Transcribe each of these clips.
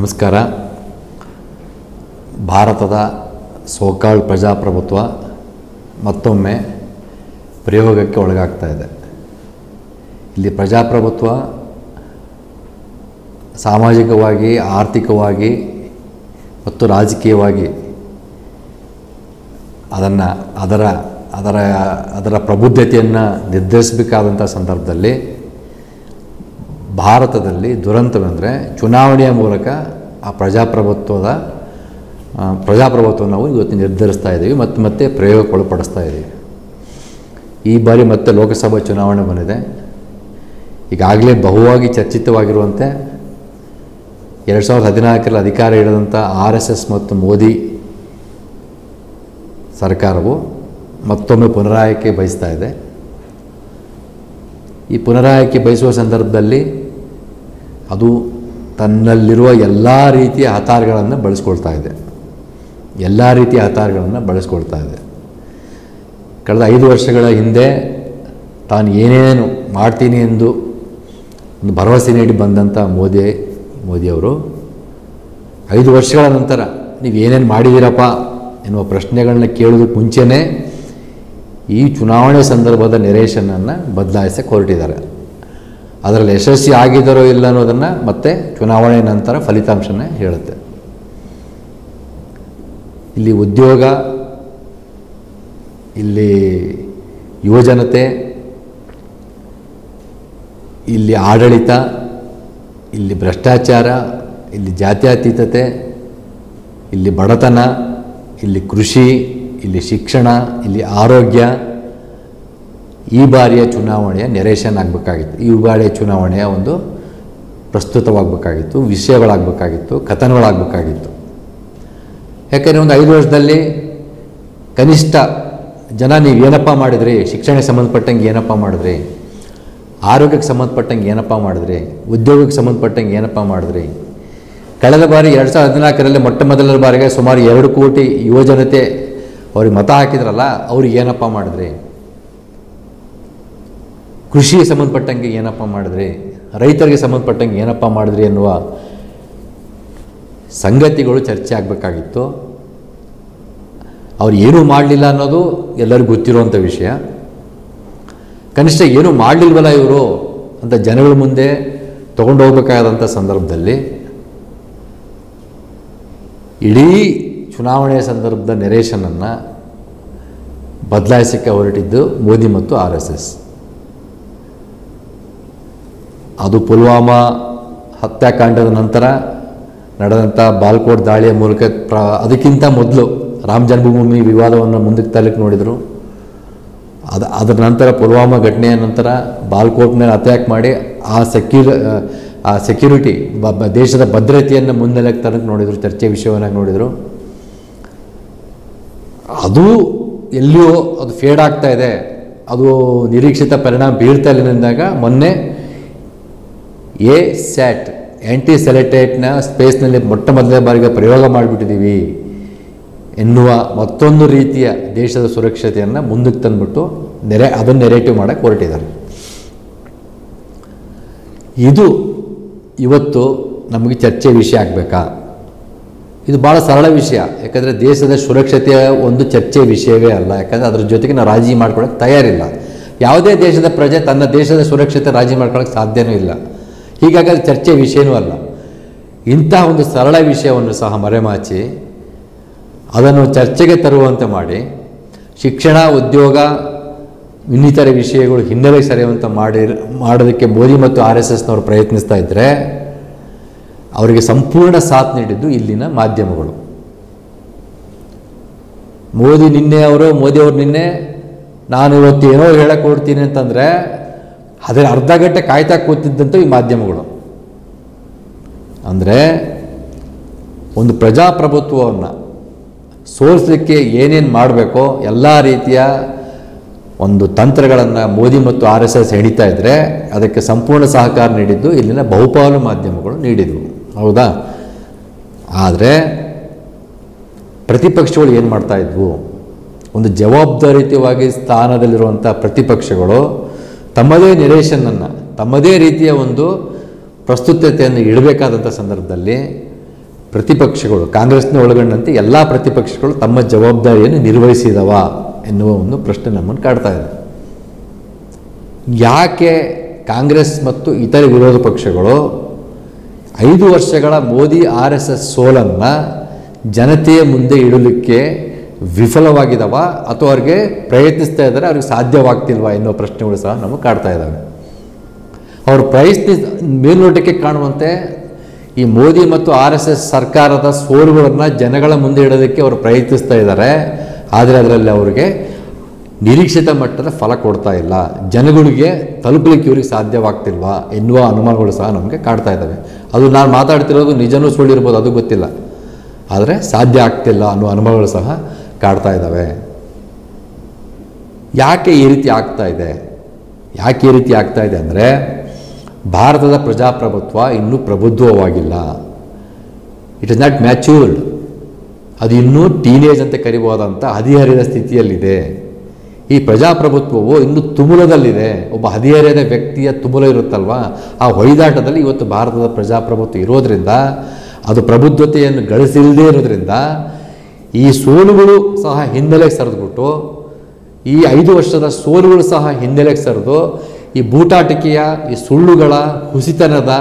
ನಮಸ್ಕಾರ. ಭಾರತದ ಸೋಕಾಳ್ ಪ್ರಜಾಪ್ರಭುತ್ವ ಮತ್ತೊಮ್ಮೆ ಪ್ರಯೋಗಕ್ಕೆ ಒಳಗಾಗ್ತಾ ಇದೆ. ಇಲ್ಲಿ ಪ್ರಜಾಪ್ರಭುತ್ವ ಸಾಮಾಜಿಕವಾಗಿ, ಆರ್ಥಿಕವಾಗಿ ಮತ್ತು ರಾಜಕೀಯವಾಗಿ ಅದನ್ನು ಅದರ ಅದರ ಅದರ ಪ್ರಬುದ್ಧತೆಯನ್ನು ನಿರ್ಧರಿಸಬೇಕಾದಂಥ ಸಂದರ್ಭದಲ್ಲಿ ಭಾರತದಲ್ಲಿ ದುರಂತವೆಂದರೆ ಚುನಾವಣೆಯ ಮೂಲಕ ಆ ಪ್ರಜಾಪ್ರಭುತ್ವದ ಪ್ರಜಾಪ್ರಭುತ್ವವನ್ನು ಪ್ರಜಾಪ್ರಭುತ್ವ ನಾವು ಇವತ್ತು ನಿರ್ಧರಿಸ್ತಾ ಇದ್ದೀವಿ ಮತ್ತು ಮತ್ತೆ ಪ್ರಯೋಗಕ್ಕೊಳಪಡಿಸ್ತಾ ಇದ್ದೀವಿ. ಈ ಬಾರಿ ಮತ್ತೆ ಲೋಕಸಭಾ ಚುನಾವಣೆ ಬಂದಿದೆ. ಈಗಾಗಲೇ ಬಹುವಾಗಿ ಚರ್ಚಿತವಾಗಿರುವಂತೆ ಎರಡು ಸಾವಿರದ ಹದಿನಾಲ್ಕರಲ್ಲಿ ಅಧಿಕಾರ ಹಿಡಿದಂಥ ಆರ್ ಎಸ್ ಎಸ್ ಮತ್ತು ಮೋದಿ ಸರ್ಕಾರವು ಮತ್ತೊಮ್ಮೆ ಪುನರಾಯಕ್ಕೆ ಬಯಸ್ತಾ ಇದೆ. ಈ ಪುನರಾಯಕ್ಕೆ ಬಯಸುವ ಸಂದರ್ಭದಲ್ಲಿ ಅದು ತನ್ನಲ್ಲಿರುವ ಎಲ್ಲ ರೀತಿಯ ಆತಾರಗಳನ್ನು ಬಳಸ್ಕೊಳ್ತಾ ಇದೆ. ಎಲ್ಲ ರೀತಿಯ ಆತಾರಗಳನ್ನು ಬಳಸ್ಕೊಳ್ತಾ ಇದೆ. ಕಳೆದ ಐದು ವರ್ಷಗಳ ಹಿಂದೆ ತಾನು ಏನೇನು ಮಾಡ್ತೀನಿ ಎಂದು ಒಂದು ಭರವಸೆ ನೀಡಿ ಬಂದಂಥ ಮೋದಿ ಮೋದಿಯವರು ಐದು ವರ್ಷಗಳ ನಂತರ ನೀವು ಏನೇನು ಮಾಡಿದ್ದೀರಪ್ಪ ಎನ್ನುವ ಪ್ರಶ್ನೆಗಳನ್ನ ಕೇಳೋದಕ್ಕೆ ಮುಂಚೆನೇ ಈ ಚುನಾವಣೆ ಸಂದರ್ಭದ ನೆರೇಷನನ್ನು ಬದಲಾಯಿಸಕ್ಕೆ ಹೊರಟಿದ್ದಾರೆ. ಅದರಲ್ಲಿ ಯಶಸ್ವಿ ಆಗಿದ್ದಾರೋ ಇಲ್ಲ ಅನ್ನೋದನ್ನು ಮತ್ತೆ ಚುನಾವಣೆ ನಂತರ ಫಲಿತಾಂಶನೇ ಹೇಳುತ್ತೆ. ಇಲ್ಲಿ ಉದ್ಯೋಗ, ಇಲ್ಲಿ ಯುವಜನತೆ, ಇಲ್ಲಿ ಆಡಳಿತ, ಇಲ್ಲಿ ಭ್ರಷ್ಟಾಚಾರ, ಇಲ್ಲಿ ಜಾತ್ಯತೀತತೆ, ಇಲ್ಲಿ ಬಡತನ, ಇಲ್ಲಿ ಕೃಷಿ, ಇಲ್ಲಿ ಶಿಕ್ಷಣ, ಇಲ್ಲಿ ಆರೋಗ್ಯ ಈ ಬಾರಿಯ ಚುನಾವಣೆಯ ನೆರೇಷನ್ ಆಗಬೇಕಾಗಿತ್ತು. ಈ ಬಾರಿಯ ಚುನಾವಣೆಯ ಒಂದು ಪ್ರಸ್ತುತವಾಗಬೇಕಾಗಿತ್ತು, ವಿಷಯಗಳಾಗಬೇಕಾಗಿತ್ತು, ಕಥನಗಳಾಗಬೇಕಾಗಿತ್ತು. ಯಾಕೆಂದರೆ ಒಂದು ಐದು ವರ್ಷದಲ್ಲಿ ಕನಿಷ್ಠ ಜನ ನೀವು ಏನಪ್ಪ ಮಾಡಿದ್ರಿ, ಶಿಕ್ಷಣಕ್ಕೆ ಸಂಬಂಧಪಟ್ಟಂಗೆ ಏನಪ್ಪ ಮಾಡಿದ್ರಿ, ಆರೋಗ್ಯಕ್ಕೆ ಸಂಬಂಧಪಟ್ಟಂಗೆ ಏನಪ್ಪ ಮಾಡಿದ್ರಿ, ಉದ್ಯೋಗಕ್ಕೆ ಸಂಬಂಧಪಟ್ಟಂಗೆ ಏನಪ್ಪ ಮಾಡಿದ್ರಿ, ಕಳೆದ ಬಾರಿ ಎರಡು ಸಾವಿರದ ಹದಿನಾಲ್ಕರಲ್ಲಿ ಮೊಟ್ಟ ಮೊದಲನ ಬಾರಿಗೆ ಸುಮಾರು ಎರಡು ಕೋಟಿ ಯುವಜನತೆ ಅವ್ರಿಗೆ ಮತ ಹಾಕಿದ್ರಲ್ಲ, ಅವ್ರಿಗೆ ಏನಪ್ಪ ಮಾಡಿದ್ರಿ ಕೃಷಿಗೆ ಸಂಬಂಧಪಟ್ಟಂಗೆ ಏನಪ್ಪ ಮಾಡಿದ್ರಿ? ರೈತರಿಗೆ ಸಂಬಂಧಪಟ್ಟಂಗೆ ಏನಪ್ಪ ಮಾಡಿದ್ರಿ ಎನ್ನುವ ಸಂಗತಿಗಳು ಚರ್ಚೆ ಆಗಬೇಕಾಗಿತ್ತು. ಅವ್ರು ಏನೂ ಮಾಡಲಿಲ್ಲ ಅನ್ನೋದು ಎಲ್ಲರಿಗೂ ಗೊತ್ತಿರುವಂಥ ವಿಷಯ. ಕನಿಷ್ಠ ಏನೂ ಮಾಡಲಿಲ್ವಲ್ಲ ಇವರು ಅಂತ ಜನಗಳ ಮುಂದೆ ತೊಗೊಂಡು ಹೋಗ್ಬೇಕಾದಂಥ ಸಂದರ್ಭದಲ್ಲಿ. ಇಡೀ ಚುನಾವಣೆಯ ಸಂದರ್ಭದ ನೆರೇಷನನ್ನು ಬದಲಾಯಿಸಕ್ಕೆ ಹೊರಟಿದ್ದು ಮೋದಿ ಮತ್ತು ಆರ್ ಎಸ್ ಎಸ್. ಅದು ಪುಲ್ವಾಮಾ ಹತ್ಯಾಕಾಂಡದ ನಂತರ ನಡೆದಂಥ ಬಾಲ್ಕೋಟ್ ದಾಳಿಯ ಮೂಲಕ ಪ್ರ, ಅದಕ್ಕಿಂತ ಮೊದಲು ರಾಮ ಜನ್ಮಭೂಮಿ ವಿವಾದವನ್ನು ಮುಂದಕ್ಕೆ ತಲಕ್ಕೆ ನೋಡಿದರು. ಅದು, ಅದರ ನಂತರ ಪುಲ್ವಾಮಾ ಘಟನೆಯ ನಂತರ ಬಾಲ್ಕೋಟ್ ಮೇಲೆ ಅಟ್ಯಾಕ್ ಮಾಡಿ ಆ ಸೆಕ್ಯೂರ್ ಆ ಸೆಕ್ಯೂರಿಟಿ ದೇಶದ ಭದ್ರತೆಯನ್ನು ಮುನ್ನೆಲೆಗೆ ತನಕ ನೋಡಿದರು, ಚರ್ಚೆ ವಿಷಯವನ್ನಾಗಿ ನೋಡಿದರು. ಅದು ಎಲ್ಲಿಯೋ ಅದು ಫೇಡ್ ಆಗ್ತಾ ಇದೆ. ಅದು ನಿರೀಕ್ಷಿತ ಪರಿಣಾಮ ಬೀರ್ತಾ ಇಲ್ಲ ಅಂದಾಗ ಮೊನ್ನೆ ಎ ಸ್ಯಾಟ್ ಆ್ಯಂಟಿ ಸೆಲೆಟೇಟ್ನ ಸ್ಪೇಸ್ನಲ್ಲಿ ಮೊಟ್ಟ ಮೊದಲನೇ ಬಾರಿಗೆ ಪ್ರಯೋಗ ಮಾಡಿಬಿಟ್ಟಿದ್ದೀವಿ ಎನ್ನುವ ಮತ್ತೊಂದು ರೀತಿಯ ದೇಶದ ಸುರಕ್ಷತೆಯನ್ನು ಮುಂದಕ್ಕೆ ತಂದುಬಿಟ್ಟು ನೆರೆ, ಅದನ್ನು ನೆರೇಟಿವ್ ಮಾಡೋಕ್ಕೆ ಹೊರಟಿದ್ದಾರೆ. ಇದು ಇವತ್ತು ನಮಗೆ ಚರ್ಚೆ ವಿಷಯ ಆಗಬೇಕಾ? ಇದು ಭಾಳ ಸರಳ ವಿಷಯ, ಯಾಕಂದರೆ ದೇಶದ ಸುರಕ್ಷತೆಯ ಒಂದು ಚರ್ಚೆ ವಿಷಯವೇ ಅಲ್ಲ, ಯಾಕಂದರೆ ಅದ್ರ ಜೊತೆಗೆ ನಾವು ರಾಜಿ ಮಾಡ್ಕೊಳ್ಳೋಕೆ ತಯಾರಿಲ್ಲ. ಯಾವುದೇ ದೇಶದ ಪ್ರಜೆ ತನ್ನ ದೇಶದ ಸುರಕ್ಷತೆ ರಾಜಿ ಮಾಡ್ಕೊಳ್ಳೋಕೆ ಸಾಧ್ಯವೂ ಇಲ್ಲ. ಹೀಗಾಗಿ ಚರ್ಚೆ ವಿಷಯವೂ ಅಲ್ಲ. ಇಂತಹ ಒಂದು ಸರಳ ವಿಷಯವನ್ನು ಸಹ ಮರೆಮಾಚಿ, ಅದನ್ನು ಚರ್ಚೆಗೆ ತರುವಂತೆ ಮಾಡಿ, ಶಿಕ್ಷಣ, ಉದ್ಯೋಗ, ಇನ್ನಿತರ ವಿಷಯಗಳು ಹಿನ್ನೆಲೆ ಸರಿಯುವಂತೆ ಮಾಡಿ, ಮಾಡೋದಕ್ಕೆ ಮೋದಿ ಮತ್ತು ಆರ್ ಎಸ್ ಎಸ್ನವರು ಪ್ರಯತ್ನಿಸ್ತಾ ಇದ್ದರೆ ಅವರಿಗೆ ಸಂಪೂರ್ಣ ಸಾಥ್ ನೀಡಿದ್ದು ಇಲ್ಲಿನ ಮಾಧ್ಯಮಗಳು. ಮೋದಿ ನಿನ್ನೆ ಅವರು, ಮೋದಿ ಅವರು ನಿನ್ನೆ ನಾನು ಇವತ್ತು ಏನೋ ಹೇಳಕ್ಕೆ ಕೊಡ್ತೀನಿ ಅಂತಂದರೆ ಅದರ ಅರ್ಧ ಗಂಟೆ ಕಾಯ್ತಾ ಕೂತಿದ್ದಂಥ ಈ ಮಾಧ್ಯಮಗಳು. ಅಂದರೆ ಒಂದು ಪ್ರಜಾಪ್ರಭುತ್ವವನ್ನು ಸೋಲಿಸಲಿಕ್ಕೆ ಏನೇನು ಮಾಡಬೇಕೋ ಎಲ್ಲ ರೀತಿಯ ಒಂದು ತಂತ್ರಗಳನ್ನು ಮೋದಿ ಮತ್ತು ಆರ್ ಎಸ್ ಎಸ್ ಹಿಡಿತಾ ಇದ್ದರೆ ಅದಕ್ಕೆ ಸಂಪೂರ್ಣ ಸಹಕಾರ ನೀಡಿದ್ದು ಇಲ್ಲಿನ ಬಹುಪಾಲು ಮಾಧ್ಯಮಗಳು ನೀಡಿದವು. ಹೌದಾ? ಆದರೆ ಪ್ರತಿಪಕ್ಷಗಳು ಏನು ಮಾಡ್ತಾ ಇದ್ವು? ಒಂದು ಜವಾಬ್ದಾರಿತವಾಗಿ ಸ್ಥಾನದಲ್ಲಿರುವಂಥ ಪ್ರತಿಪಕ್ಷಗಳು ತಮ್ಮದೇ ನಿರೇಷನನ್ನು ತಮ್ಮದೇ ರೀತಿಯ ಒಂದು ಪ್ರಸ್ತುತತೆಯನ್ನು ಇಡಬೇಕಾದಂಥ ಸಂದರ್ಭದಲ್ಲಿ ಪ್ರತಿಪಕ್ಷಗಳು, ಕಾಂಗ್ರೆಸ್ನ ಒಳಗೊಂಡಂತೆ ಎಲ್ಲ ಪ್ರತಿಪಕ್ಷಗಳು ತಮ್ಮ ಜವಾಬ್ದಾರಿಯನ್ನು ನಿರ್ವಹಿಸಿದವ ಎನ್ನುವ ಒಂದು ಪ್ರಶ್ನೆ ನಮ್ಮನ್ನು ಕಾಡ್ತಾ ಇದೆ. ಯಾಕೆ ಕಾಂಗ್ರೆಸ್ ಮತ್ತು ಇತರೆ ವಿರೋಧ ಪಕ್ಷಗಳು ಐದು ವರ್ಷಗಳ ಮೋದಿ ಆರ್ ಎಸ್ ಎಸ್ ಸೋಲನ್ನು ಜನತೆಯ ಮುಂದೆ ಇಡಲಿಕ್ಕೆ ವಿಫಲವಾಗಿದವ ಅಥವಾ ಅವ್ರಿಗೆ ಪ್ರಯತ್ನಿಸ್ತಾ ಇದ್ದಾರೆ, ಅವ್ರಿಗೆ ಸಾಧ್ಯವಾಗ್ತಿಲ್ವಾ ಎನ್ನುವ ಪ್ರಶ್ನೆಗಳು ಸಹ ನಮಗೆ ಕಾಡ್ತಾ ಇದ್ದಾವೆ ಅವರು ಪ್ರಯತ್ನಿ, ಮೇಲ್ನೋಟಕ್ಕೆ ಕಾಣುವಂತೆ ಈ ಮೋದಿ ಮತ್ತು ಆರ್ ಎಸ್ ಎಸ್ ಸರ್ಕಾರದ ಸೋಲುಗಳನ್ನು ಜನಗಳ ಮುಂದೆ ಇಡೋದಕ್ಕೆ ಅವರು ಪ್ರಯತ್ನಿಸ್ತಾ ಇದ್ದಾರೆ. ಆದರೆ ಅದರಲ್ಲಿ ಅವರಿಗೆ ನಿರೀಕ್ಷಿತ ಮಟ್ಟದ ಫಲ ಕೊಡ್ತಾ ಇಲ್ಲ. ಜನಗಳಿಗೆ ತಲುಪಲಿಕ್ಕೆ ಇವ್ರಿಗೆ ಸಾಧ್ಯವಾಗ್ತಿಲ್ವಾ ಎನ್ನುವ ಅನುಮಾನಗಳು ಸಹ ನಮಗೆ ಕಾಡ್ತಾ ಇದ್ದಾವೆ ಅದು ನಾನು ಮಾತಾಡ್ತಿರೋದು ನಿಜನೂ ಸುಳ್ಳಿರ್ಬೋದು, ಅದು ಗೊತ್ತಿಲ್ಲ. ಆದರೆ ಸಾಧ್ಯ ಆಗ್ತಿಲ್ಲ ಅನ್ನೋ ಅನುಭವಗಳು ಸಹ ಕಾಡ್ತಾ ಇದ್ದಾವೆ. ಯಾಕೆ ಈ ರೀತಿ ಆಗ್ತಾ ಇದೆ? ಯಾಕೆ ಈ ರೀತಿ ಆಗ್ತಾ ಇದೆ ಅಂದರೆ ಭಾರತದ ಪ್ರಜಾಪ್ರಭುತ್ವ ಇನ್ನೂ ಪ್ರಬುದ್ಧವಾಗಿಲ್ಲ. ಇಟ್ ಇಸ್ ನಾಟ್ ಮ್ಯಾಚ್ಯೂರ್ಡ್ ಅದು ಇನ್ನೂ ಟೀನೇಜ್ ಅಂತ ಕರಿಬೋದಂಥ ಹದಿಹರಿದ ಸ್ಥಿತಿಯಲ್ಲಿದೆ. ಈ ಪ್ರಜಾಪ್ರಭುತ್ವವು ಇನ್ನೂ ತುಮುಲದಲ್ಲಿದೆ. ಒಬ್ಬ ಹದಿಹರಿಯದ ವ್ಯಕ್ತಿಯ ತುಮುಲ ಇರುತ್ತಲ್ವ? ಆ ಹೊಯ್ದಾಟದಲ್ಲಿ ಇವತ್ತು ಭಾರತದ ಪ್ರಜಾಪ್ರಭುತ್ವ ಇರೋದರಿಂದ, ಅದು ಪ್ರಬುದ್ಧತೆಯನ್ನು ಗಳಿಸಿಲ್ಲದೇ ಇರೋದ್ರಿಂದ ಈ ಸೋಲುಗಳು ಸಹ ಹಿನ್ನೆಲೆಗೆ ಸರಿದ್ಬಿಟ್ಟು, ಈ ಐದು ವರ್ಷದ ಸೋಲುಗಳು ಸಹ ಹಿನ್ನೆಲೆಗೆ ಸರಿದು, ಈ ಬೂಟಾಟಿಕೆಯ, ಈ ಸುಳ್ಳುಗಳ ಹುಸಿತನದ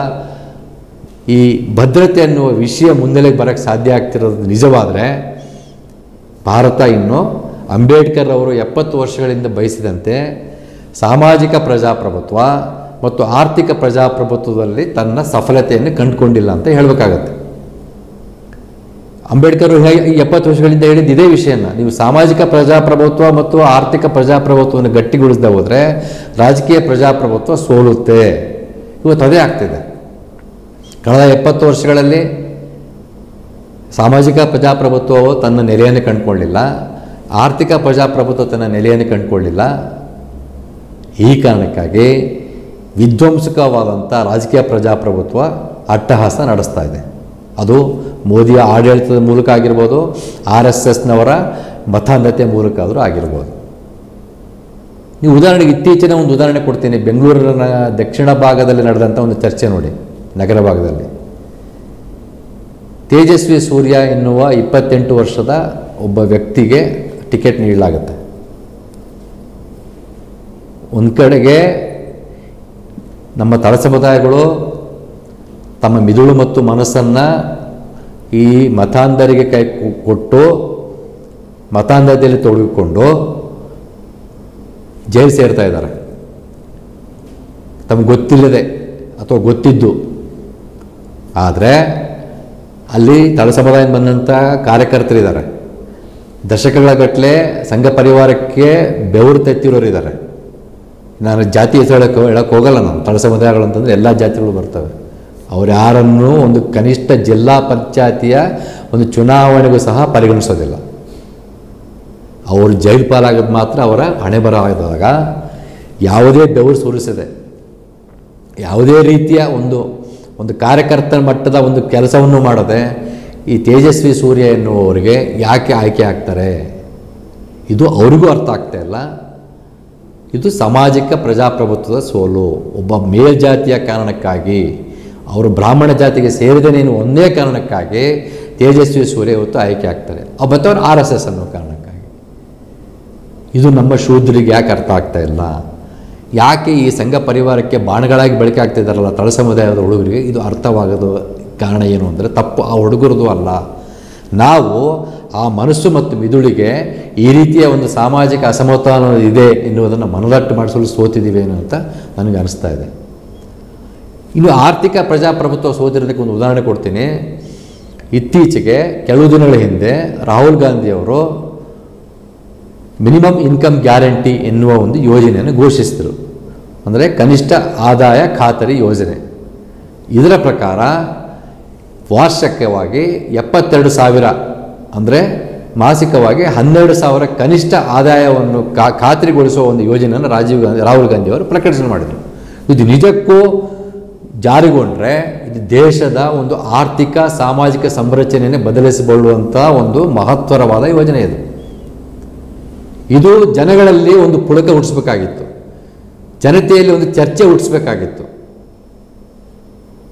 ಈ ಭದ್ರತೆ ಅನ್ನುವ ವಿಷಯ ಮುನ್ನೆಲೆಗೆ ಬರೋಕ್ಕೆ ಸಾಧ್ಯ ಆಗ್ತಿರೋದು ನಿಜವಾದರೆ, ಭಾರತ ಇನ್ನು ಅಂಬೇಡ್ಕರ್ ಅವರು ಎಪ್ಪತ್ತು ವರ್ಷಗಳಿಂದ ಬಯಸಿದಂತೆ ಸಾಮಾಜಿಕ ಪ್ರಜಾಪ್ರಭುತ್ವ ಮತ್ತು ಆರ್ಥಿಕ ಪ್ರಜಾಪ್ರಭುತ್ವದಲ್ಲಿ ತನ್ನ ಸಫಲತೆಯನ್ನು ಕಂಡುಕೊಂಡಿಲ್ಲ ಅಂತ ಹೇಳಬೇಕಾಗತ್ತೆ. ಅಂಬೇಡ್ಕರ್ ಎಪ್ಪತ್ತು ವರ್ಷಗಳಿಂದ ಹೇಳಿದ ಇದೇ ವಿಷಯನ. ನೀವು ಸಾಮಾಜಿಕ ಪ್ರಜಾಪ್ರಭುತ್ವ ಮತ್ತು ಆರ್ಥಿಕ ಪ್ರಜಾಪ್ರಭುತ್ವವನ್ನು ಗಟ್ಟಿಗೊಳಿಸದೆ ಹೋದರೆ ರಾಜಕೀಯ ಪ್ರಜಾಪ್ರಭುತ್ವ ಸೋಲುತ್ತೆ. ಇವತ್ತು ಅದೇ ಆಗ್ತಿದೆ. ಕಳೆದ ಎಪ್ಪತ್ತು ವರ್ಷಗಳಲ್ಲಿ ಸಾಮಾಜಿಕ ಪ್ರಜಾಪ್ರಭುತ್ವವು ತನ್ನ ನೆಲೆಯನ್ನು ಕಂಡುಕೊಳ್ಳಿಲ್ಲ. ಆರ್ಥಿಕ ಪ್ರಜಾಪ್ರಭುತ್ವ ತನ್ನ ನೆಲೆಯನ್ನು ಕಂಡುಕೊಳ್ಳಿಲ್ಲ. ಈ ಕಾರಣಕ್ಕಾಗಿ ವಿಧ್ವಂಸಕವಾದಂಥ ರಾಜಕೀಯ ಪ್ರಜಾಪ್ರಭುತ್ವ ಅಟ್ಟಹಾಸ ನಡೆಸ್ತಾ ಇದೆ. ಅದು ಮೋದಿಯ ಆಡಳಿತದ ಮೂಲಕ ಆಗಿರ್ಬೋದು, ಆರ್ ಎಸ್ ಎಸ್ನವರ ಮತಾಂಧತೆ ಮೂಲಕ ಆದರೂ ಆಗಿರ್ಬೋದು. ನೀವು ಉದಾಹರಣೆಗೆ ಇತ್ತೀಚಿನ ಒಂದು ಉದಾಹರಣೆ ಕೊಡ್ತೀನಿ. ಬೆಂಗಳೂರಿನ ದಕ್ಷಿಣ ಭಾಗದಲ್ಲಿ ನಡೆದಂಥ ಒಂದು ಚರ್ಚೆ ನೋಡಿ, ನಗರ ಭಾಗದಲ್ಲಿ. ತೇಜಸ್ವಿ ಸೂರ್ಯ ಎನ್ನುವ ಇಪ್ಪತ್ತೆಂಟು ವರ್ಷದ ಒಬ್ಬ ವ್ಯಕ್ತಿಗೆ ಟಿಕೆಟ್ ನೀಡಲಾಗುತ್ತೆ. ಒಂದು ಕಡೆಗೆ ನಮ್ಮ ತಳ ಸಮುದಾಯಗಳು ತಮ್ಮ ಮಿದುಳು ಮತ್ತು ಮನಸ್ಸನ್ನು ಈ ಮತಾಂಧರಿಗೆ ಕೈ ಕೊಟ್ಟು ಮತಾಂಧದಲ್ಲಿ ತೊಡಗಿಕೊಂಡು ಜೈಲು ಸೇರ್ತಾ ಇದ್ದಾರೆ. ತಮಗೆ ಗೊತ್ತಿಲ್ಲದೆ ಅಥವಾ ಗೊತ್ತಿದ್ದು. ಆದರೆ ಅಲ್ಲಿ ತಳ ಸಮುದಾಯದಿಂದ ಬಂದಂಥ ಕಾರ್ಯಕರ್ತರಿದ್ದಾರೆ. ದಶಕಗಳ ಗಟ್ಟಲೆ ಸಂಘ ಪರಿವಾರಕ್ಕೆ ಬೆವರು ತೆತ್ತಿರೋರಿದ್ದಾರೆ ನಾನು ಜಾತಿ ಹೆಸರು ಹೇಳಕ್ಕೆ ಹೇಳಕ್ಕೆ ಹೋಗಲ್ಲ ನಾನು. ತಳ ಸಮುದಾಯಗಳು ಅಂತಂದರೆ ಎಲ್ಲ ಜಾತಿಗಳು ಬರ್ತವೆ. ಅವ್ರು ಯಾರನ್ನೂ ಒಂದು ಕನಿಷ್ಠ ಜಿಲ್ಲಾ ಪಂಚಾಯತಿಯ ಒಂದು ಚುನಾವಣೆಗೂ ಸಹ ಪರಿಗಣಿಸೋದಿಲ್ಲ. ಅವರು ಜೈಲು ಮಾತ್ರ ಅವರ ಹಣೆ ಆದಾಗ ಯಾವುದೇ ಬೆವರು ಸುರಿಸಿದೆ, ಯಾವುದೇ ರೀತಿಯ ಒಂದು ಒಂದು ಕಾರ್ಯಕರ್ತರ ಮಟ್ಟದ ಒಂದು ಕೆಲಸವನ್ನು ಮಾಡದೆ ಈ ತೇಜಸ್ವಿ ಸೂರ್ಯ ಎನ್ನುವವರಿಗೆ ಯಾಕೆ ಆಯ್ಕೆ ಆಗ್ತಾರೆ? ಇದು ಅವ್ರಿಗೂ ಅರ್ಥ ಆಗ್ತಾ ಇಲ್ಲ. ಇದು ಸಾಮಾಜಿಕ ಪ್ರಜಾಪ್ರಭುತ್ವದ ಸೋಲು. ಒಬ್ಬ ಮೇಲ್ಜಾತಿಯ ಕಾರಣಕ್ಕಾಗಿ ಅವರು ಬ್ರಾಹ್ಮಣ ಜಾತಿಗೆ ಸೇರಿದನೇನು ಒಂದೇ ಕಾರಣಕ್ಕಾಗಿ ತೇಜಸ್ವಿ ಸೂರ್ಯ ಇವತ್ತು ಆಯ್ಕೆ ಆಗ್ತಾರೆ. ಅವ್ರು ಬರ್ತವ್ರು ಆರ್ ಎಸ್ ಎಸ್ ಅನ್ನೋ ಕಾರಣಕ್ಕಾಗಿ. ಇದು ನಮ್ಮ ಶೂದ್ರಿಗೆ ಯಾಕೆ ಅರ್ಥ ಆಗ್ತಾ ಇಲ್ಲ? ಯಾಕೆ ಈ ಸಂಘ ಪರಿವಾರಕ್ಕೆ ಬಾಣಗಳಾಗಿ ಬಳಕೆ ಆಗ್ತಿದ್ದಾರಲ್ಲ ತಳ ಸಮುದಾಯದ ಹುಡುಗರಿಗೆ? ಇದು ಅರ್ಥವಾಗೋದು ಕಾರಣ ಏನು ಅಂದರೆ ತಪ್ಪು. ಆ ಹುಡುಗರದು ಅಲ್ಲ. ನಾವು ಆ ಮನಸ್ಸು ಮತ್ತು ಮಿದುಳಿಗೆ ಈ ರೀತಿಯ ಒಂದು ಸಾಮಾಜಿಕ ಅಸಮತೋಲನ ಇದೆ ಎನ್ನುವುದನ್ನು ಮನದಟ್ಟು ಮಾಡಿಸಲು ಸೋತಿದ್ದೀವಿ ಅಂತ ನನಗೆ ಅನಿಸ್ತಾ ಇದೆ. ಇನ್ನು ಆರ್ಥಿಕ ಪ್ರಜಾಪ್ರಭುತ್ವ ಸೋದರದಕ್ಕೆ ಒಂದು ಉದಾಹರಣೆ ಕೊಡ್ತೀನಿ. ಇತ್ತೀಚೆಗೆ ಕೆಲವು ದಿನಗಳ ಹಿಂದೆ ರಾಹುಲ್ ಗಾಂಧಿಯವರು ಮಿನಿಮಮ್ ಇನ್ಕಮ್ ಗ್ಯಾರಂಟಿ ಎನ್ನುವ ಒಂದು ಯೋಜನೆಯನ್ನು ಘೋಷಿಸಿದರು. ಅಂದರೆ ಕನಿಷ್ಠ ಆದಾಯ ಖಾತರಿ ಯೋಜನೆ. ಇದರ ಪ್ರಕಾರ ವಾರ್ಷಿಕವಾಗಿ ಎಪ್ಪತ್ತೆರಡು ಸಾವಿರ, ಅಂದರೆ ಮಾಸಿಕವಾಗಿ ಹನ್ನೆರಡು ಸಾವಿರ ಕನಿಷ್ಠ ಆದಾಯವನ್ನು ಖಾತ್ರಿಗೊಳಿಸುವ ಒಂದು ಯೋಜನೆಯನ್ನು ರಾಜೀವ್ ಗಾಂಧಿ, ರಾಹುಲ್ ಗಾಂಧಿಯವರು ಪ್ರಕಟಿಸಲು ಮಾಡಿದರು. ಇದು ನಿಜಕ್ಕೂ ಜಾರಿಗೊಂಡ್ರೆ ಇದು ದೇಶದ ಒಂದು ಆರ್ಥಿಕ, ಸಾಮಾಜಿಕ ಸಂರಚನೆಯನ್ನು ಬದಲಿಸಿಕೊಳ್ಳುವಂಥ ಒಂದು ಮಹತ್ವರವಾದ ಯೋಜನೆ ಇದು. ಇದು ಜನಗಳಲ್ಲಿ ಒಂದು ಪುಳಕ ಹುಟ್ಟಿಸ್ಬೇಕಾಗಿತ್ತು. ಜನತೆಯಲ್ಲಿ ಒಂದು ಚರ್ಚೆ ಹುಟ್ಟಿಸ್ಬೇಕಾಗಿತ್ತು.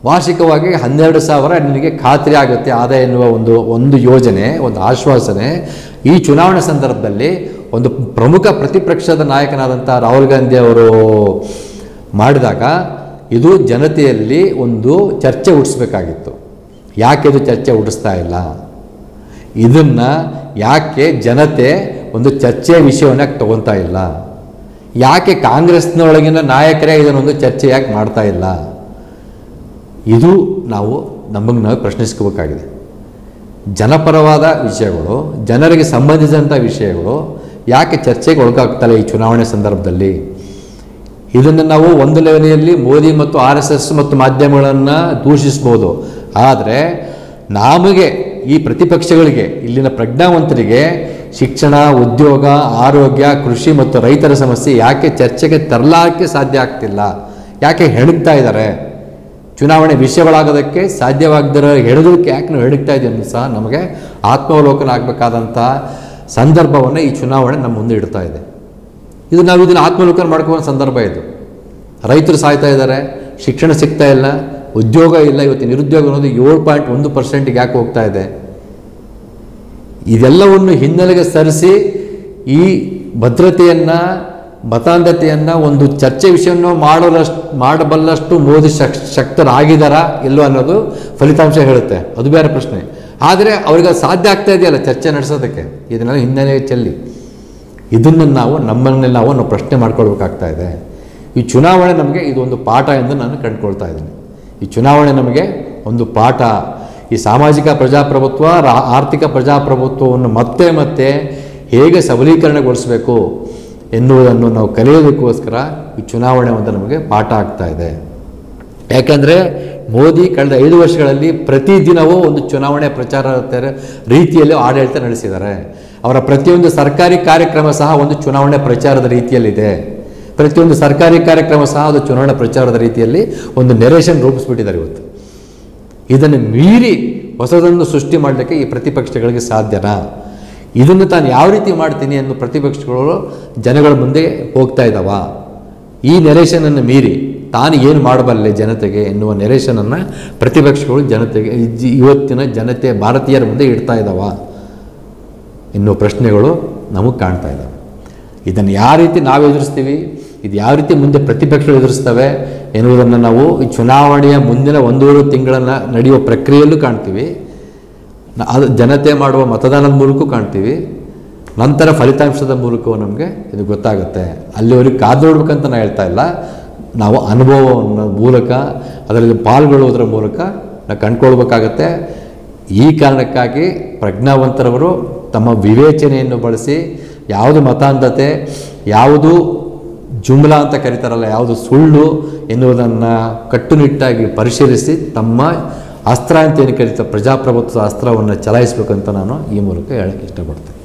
ವಾರ್ಷಿಕವಾಗಿ ಹನ್ನೆರಡು ಸಾವಿರ ನಿಮಗೆ ಖಾತ್ರಿ ಆಗುತ್ತೆ ಆದಾಯ ಎನ್ನುವ ಒಂದು ಒಂದು ಯೋಜನೆ, ಒಂದು ಆಶ್ವಾಸನೆ ಈ ಚುನಾವಣೆ ಸಂದರ್ಭದಲ್ಲಿ ಒಂದು ಪ್ರಮುಖ ಪ್ರತಿಪಕ್ಷದ ನಾಯಕನಾದಂಥ ರಾಹುಲ್ ಗಾಂಧಿ ಅವರು ಮಾಡಿದಾಗ ಇದು ಜನತೆಯಲ್ಲಿ ಒಂದು ಚರ್ಚೆ ಹುಟ್ಟಿಸ್ಬೇಕಾಗಿತ್ತು. ಯಾಕೆ ಇದು ಚರ್ಚೆ ಹುಟ್ಟಿಸ್ತಾ ಇಲ್ಲ? ಇದನ್ನು ಯಾಕೆ ಜನತೆ ಒಂದು ಚರ್ಚೆಯ ವಿಷಯವನ್ನು ತಗೊತಾ ಇಲ್ಲ? ಯಾಕೆ ಕಾಂಗ್ರೆಸ್ನೊಳಗಿನ ನಾಯಕರೇ ಇದನ್ನೊಂದು ಚರ್ಚೆ ಯಾಕೆ ಮಾಡ್ತಾ ಇಲ್ಲ? ಇದು ನಾವು ನಮಗೆ ನಾವು ಪ್ರಶ್ನಿಸ್ಕೋಬೇಕಾಗಿದೆ. ಜನಪರವಾದ ವಿಷಯಗಳು, ಜನರಿಗೆ ಸಂಬಂಧಿಸಿದಂಥ ವಿಷಯಗಳು ಯಾಕೆ ಚರ್ಚೆಗೆ ಒಳಗಾಗ್ತಲ್ಲ ಈ ಚುನಾವಣೆ ಸಂದರ್ಭದಲ್ಲಿ? ಇದನ್ನು ನಾವು ಒಂದು ಲೆವೆಲೆಯಲ್ಲಿ ಮೋದಿ ಮತ್ತು ಆರ್ ಎಸ್ ಎಸ್ ಮತ್ತು ಮಾಧ್ಯಮಗಳನ್ನು ದೂಷಿಸ್ಬೋದು. ಆದರೆ ನಮಗೆ ಈ ಪ್ರತಿಪಕ್ಷಗಳಿಗೆ, ಇಲ್ಲಿನ ಪ್ರಜ್ಞಾವಂತರಿಗೆ ಶಿಕ್ಷಣ, ಉದ್ಯೋಗ, ಆರೋಗ್ಯ, ಕೃಷಿ ಮತ್ತು ರೈತರ ಸಮಸ್ಯೆ ಯಾಕೆ ಚರ್ಚೆಗೆ ತರಲಾಕೆ ಸಾಧ್ಯ ಆಗ್ತಿಲ್ಲ? ಯಾಕೆ ಹೆಣಗ್ತಾ ಇದ್ದಾರೆ ಚುನಾವಣೆ ವಿಷಯಗಳಾಗೋದಕ್ಕೆ ಸಾಧ್ಯವಾಗದಿರೋ ಹೆಣಗೋದಕ್ಕೆ ಯಾಕೆ ನಾವು ಹೆಣಗ್ತಾ ಇದ್ದೀವಿ ಸಹ ನಮಗೆ ಆತ್ಮಾವಲೋಕನ ಆಗಬೇಕಾದಂಥ ಸಂದರ್ಭವನ್ನು ಈ ಚುನಾವಣೆ ನಮ್ಮ ಮುಂದೆ ಇಡ್ತಾ ಇದೆ. ಇದು ನಾವು ಇದನ್ನು ಆತ್ಮಲೋಕನ ಮಾಡ್ಕೊಳ್ಳೋ ಸಂದರ್ಭ ಇದು. ರೈತರು ಸಾಯ್ತಾ ಇದ್ದಾರೆ, ಶಿಕ್ಷಣ ಸಿಗ್ತಾ ಇಲ್ಲ, ಉದ್ಯೋಗ ಇಲ್ಲ ಇವತ್ತು ನಿರುದ್ಯೋಗ ಅನ್ನೋದು ಏಳು ಪಾಯಿಂಟ್ ಒಂದು ಪರ್ಸೆಂಟ್ಗೆ ಯಾಕೆ ಹೋಗ್ತಾ ಇದೆ? ಇದೆಲ್ಲವನ್ನು ಹಿನ್ನೆಲೆಗೆ ಸರಿಸಿ ಈ ಭದ್ರತೆಯನ್ನು, ಮತಾಂಧತೆಯನ್ನು ಒಂದು ಚರ್ಚೆ ವಿಷಯವನ್ನು ಮಾಡಲಷ್ಟು ಮಾಡಬಲ್ಲಷ್ಟು ಮೋದಿ ಶಕ್, ಶಕ್ತರಾಗಿದ್ದಾರಾ ಇಲ್ಲೋ ಅನ್ನೋದು ಫಲಿತಾಂಶ ಹೇಳುತ್ತೆ. ಅದು ಬೇರೆ ಪ್ರಶ್ನೆ. ಆದರೆ ಅವ್ರಿಗೆ ಸಾಧ್ಯ ಆಗ್ತಾ ಇದೆಯಲ್ಲ ಚರ್ಚೆ ನಡೆಸೋದಕ್ಕೆ? ಇದನ್ನೆಲ್ಲ ಹಿನ್ನೆಲೆ ಚೆಲ್ಲಿ. ಇದನ್ನು ನಾವು ನಮ್ಮನ್ನೇ ನಾವು ನಾವು ಪ್ರಶ್ನೆ ಮಾಡ್ಕೊಳ್ಬೇಕಾಗ್ತಾ ಇದೆ. ಈ ಚುನಾವಣೆ ನಮಗೆ ಇದೊಂದು ಪಾಠ ಎಂದು ನಾನು ಕಂಡುಕೊಳ್ತಾ ಇದ್ದೀನಿ. ಈ ಚುನಾವಣೆ ನಮಗೆ ಒಂದು ಪಾಠ. ಈ ಸಾಮಾಜಿಕ ಪ್ರಜಾಪ್ರಭುತ್ವ ಆರ್ಥಿಕ ಪ್ರಜಾಪ್ರಭುತ್ವವನ್ನು ಮತ್ತೆ ಮತ್ತೆ ಹೇಗೆ ಸಬಲೀಕರಣಗೊಳಿಸಬೇಕು ಎನ್ನುವುದನ್ನು ನಾವು ಕಲಿಯೋದಕ್ಕೋಸ್ಕರ ಈ ಚುನಾವಣೆ ಒಂದು ನಮಗೆ ಪಾಠ ಆಗ್ತಾ ಇದೆ. ಯಾಕೆಂದರೆ ಮೋದಿ ಕಳೆದ ಐದು ವರ್ಷಗಳಲ್ಲಿ ಪ್ರತಿದಿನವೂ ಒಂದು ಚುನಾವಣೆ ಪ್ರಚಾರ ರೀತಿಯಲ್ಲಿ ಆಡಳಿತ ನಡೆಸಿದ್ದಾರೆ. ಅವರ ಪ್ರತಿಯೊಂದು ಸರ್ಕಾರಿ ಕಾರ್ಯಕ್ರಮ ಸಹ ಒಂದು ಚುನಾವಣೆ ಪ್ರಚಾರದ ರೀತಿಯಲ್ಲಿದೆ. ಪ್ರತಿಯೊಂದು ಸರ್ಕಾರಿ ಕಾರ್ಯಕ್ರಮ ಸಹ ಅದು ಚುನಾವಣಾ ಪ್ರಚಾರದ ರೀತಿಯಲ್ಲಿ ಒಂದು ನೆರೇಷನ್ ರೂಪಿಸ್ಬಿಟ್ಟಿದ್ದಾರೆ ಇವತ್ತು. ಇದನ್ನು ಮೀರಿ ಹೊಸದನ್ನು ಸೃಷ್ಟಿ ಮಾಡಲಿಕ್ಕೆ ಈ ಪ್ರತಿಪಕ್ಷಗಳಿಗೆ ಸಾಧ್ಯನಾ? ಇದನ್ನು ತಾನು ಯಾವ ರೀತಿ ಮಾಡ್ತೀನಿ ಅನ್ನೋ ಪ್ರತಿಪಕ್ಷಗಳು ಜನಗಳ ಮುಂದೆ ಹೋಗ್ತಾ ಇದ್ದಾವ ಈ ನೆರೇಷನನ್ನು ಮೀರಿ ತಾನು ಏನು ಮಾಡಬಲ್ಲೆ ಜನತೆಗೆ ಎನ್ನುವ ನೆರೇಷನನ್ನು ಪ್ರತಿಪಕ್ಷಗಳು ಜನತೆಗೆ ಇವತ್ತಿನ ಜನತೆ ಭಾರತೀಯರ ಮುಂದೆ ಇಡ್ತಾ ಇದ್ದಾವ ಎನ್ನುವ ಪ್ರಶ್ನೆಗಳು ನಮಗೆ ಕಾಣ್ತಾ ಇದ್ದಾವೆ ಇದನ್ನು ಯಾವ ರೀತಿ ನಾವು ಎದುರಿಸ್ತೀವಿ, ಇದು ಯಾವ ರೀತಿ ಮುಂದೆ ಪ್ರತಿಪಕ್ಷಗಳು ಎದುರಿಸ್ತವೆ ಎನ್ನುವುದನ್ನು ನಾವು ಈ ಚುನಾವಣೆಯ ಮುಂದಿನ ಒಂದೂವರೆ ತಿಂಗಳನ್ನು ನಡೆಯುವ ಪ್ರಕ್ರಿಯೆಯಲ್ಲೂ ಕಾಣ್ತೀವಿ. ಅದು ಜನತೆ ಮಾಡುವ ಮತದಾನದ ಮೂಲಕವೂ ಕಾಣ್ತೀವಿ. ನಂತರ ಫಲಿತಾಂಶದ ಮೂಲಕವೂ ನಮಗೆ ಇದು ಗೊತ್ತಾಗುತ್ತೆ. ಅಲ್ಲಿವರೆಗೆ ಕಾದು ನೋಡ್ಬೇಕಂತ ನಾನು ಹೇಳ್ತಾ ಇಲ್ಲ. ನಾವು ಅನುಭವವನ್ನು ಮೂಲಕ, ಅದರಲ್ಲಿ ಪಾಲ್ಗೊಳ್ಳುವುದರ ಮೂಲಕ ನಾವು ಕಂಡ್ಕೊಳ್ಬೇಕಾಗತ್ತೆ. ಈ ಕಾರಣಕ್ಕಾಗಿ ಪ್ರಜ್ಞಾವಂತರವರು ತಮ್ಮ ವಿವೇಚನೆಯನ್ನು ಬಳಸಿ ಯಾವುದು ಮತಾಂಧತೆ, ಯಾವುದು ಜುಮ್ಲಾ ಅಂತ ಕರೀತಾರಲ್ಲ, ಯಾವುದು ಸುಳ್ಳು ಎನ್ನುವುದನ್ನು ಕಟ್ಟುನಿಟ್ಟಾಗಿ ಪರಿಶೀಲಿಸಿ ತಮ್ಮ ಅಸ್ತ್ರ ಅಂತ ಏನು ಕರೀತಾರೆ ಪ್ರಜಾಪ್ರಭುತ್ವ ಅಸ್ತ್ರವನ್ನು ಚಲಾಯಿಸಬೇಕಂತ ನಾನು ಈ ಮೂಲಕ ಹೇಳಕ್ಕೆ ಇಷ್ಟಪಡ್ತೇನೆ.